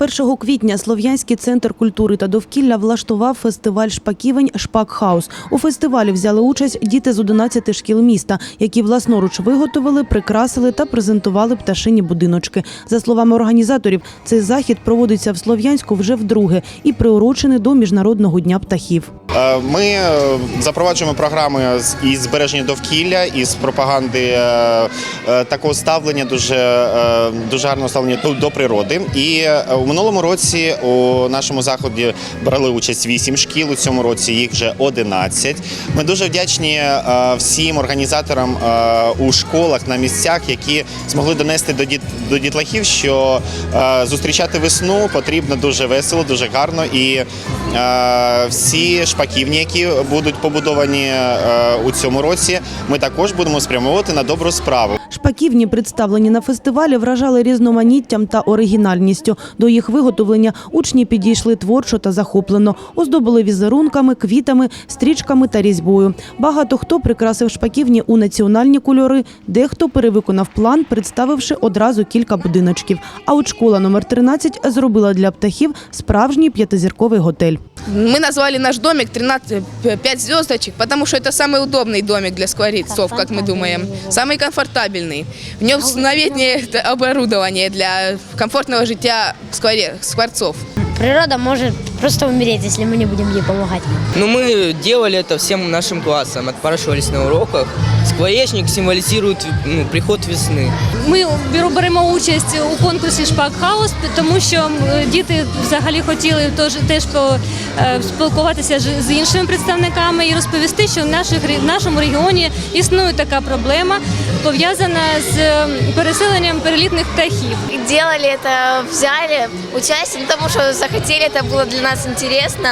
1 квітня Слов'янський центр культури та довкілля влаштував фестиваль шпаківень «Шпакхаус». У фестивалі взяли участь діти з 11 шкіл міста, які власноруч виготовили, прикрасили та презентували пташині будиночки. За словами організаторів, цей захід проводиться в Слов'янську вже вдруге і приурочений до Міжнародного дня птахів. Е, Ми е, запроваджуємо програми із збереження довкілля, із пропаганди е, такого ставлення, дуже, дуже гарного ставлення до, природи. І у минулому році у нашому заході брали участь 8 шкіл. У цьому році їх вже 11. Ми дуже вдячні всім організаторам у школах на місцях, які змогли донести до діт до дітлахів, що зустрічати весну потрібно дуже весело, дуже гарно і всі шпаківні, які будуть побудовані е, у цьому році, ми також будемо спрямовувати на добру справу. Шпаківні, представлені на фестивалі, вражали різноманіттям та оригінальністю. До їх виготовлення учні підійшли творчо та захоплено, оздобили візерунками, квітами, стрічками та різьбою. Багато хто прикрасив шпаківні у національні кольори, дехто перевиконав план, представивши одразу кілька будиночків. А от школа номер 13 зробила для птахів справжній п'ятизірковий готель. Мы назвали наш домик 13, 5 звездочек, потому что это самый удобный домик для скворецов, как мы думаем. Самый комфортабельный. В нем новітнее оборудование для комфортного життя скворе- скворцов. Природа может просто умереть, если мы не будем ей помогать. Ну, мы делали это всем нашим классом, отпрашивались на уроках. Скворечник символизирует ну, приход весны. Ми беру- беремо участь у конкурсі Шпакхаус, тому що м, діти взагалі хотіли теж, теж по, е, спілкуватися ж- з іншими представниками і розповісти, що в, наших, ре- в нашому регіоні існує така проблема, пов'язана з е, переселенням перелітних птахів. делали это, взяли участие, ну, потому что захотели, это было для нас интересно.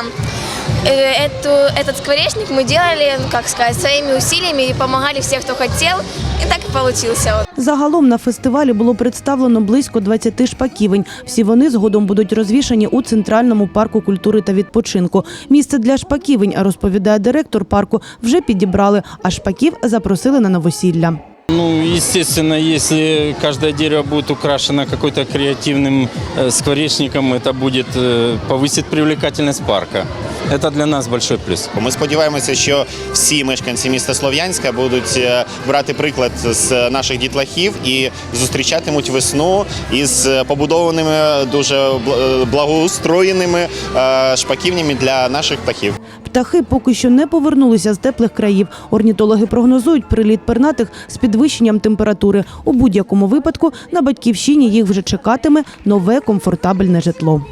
Э, Эту, этот скворечник мы делали, ну, как сказать, своими усилиями и помогали всем, кто хотел. И так и получился. Вот. Загалом на фестивалі було представлено близько 20 шпаківень. Всі вони згодом будуть розвішані у центральному парку культури та відпочинку. Місце для шпаківень, розповідає директор парку, вже підібрали, а шпаків запросили на новосілля. Ну, естественно, если каждое дерево будет украшено какой-то креативным э, скворечником, это будет э, повысит привлекательность парка. Это для нас большой плюс. Ми сподіваємося, що всі мешканці міста Слов'янська будуть е, брати приклад з наших дітлахів і зустрічатимуть весну із побудованими дуже бл- е, благоустроєними е, шпаківнями для наших птахів. Птахи поки що не повернулися з теплих країв. Орнітологи прогнозують приліт пернатих з підвищенням температури. У будь-якому випадку на батьківщині їх вже чекатиме нове комфортабельне житло.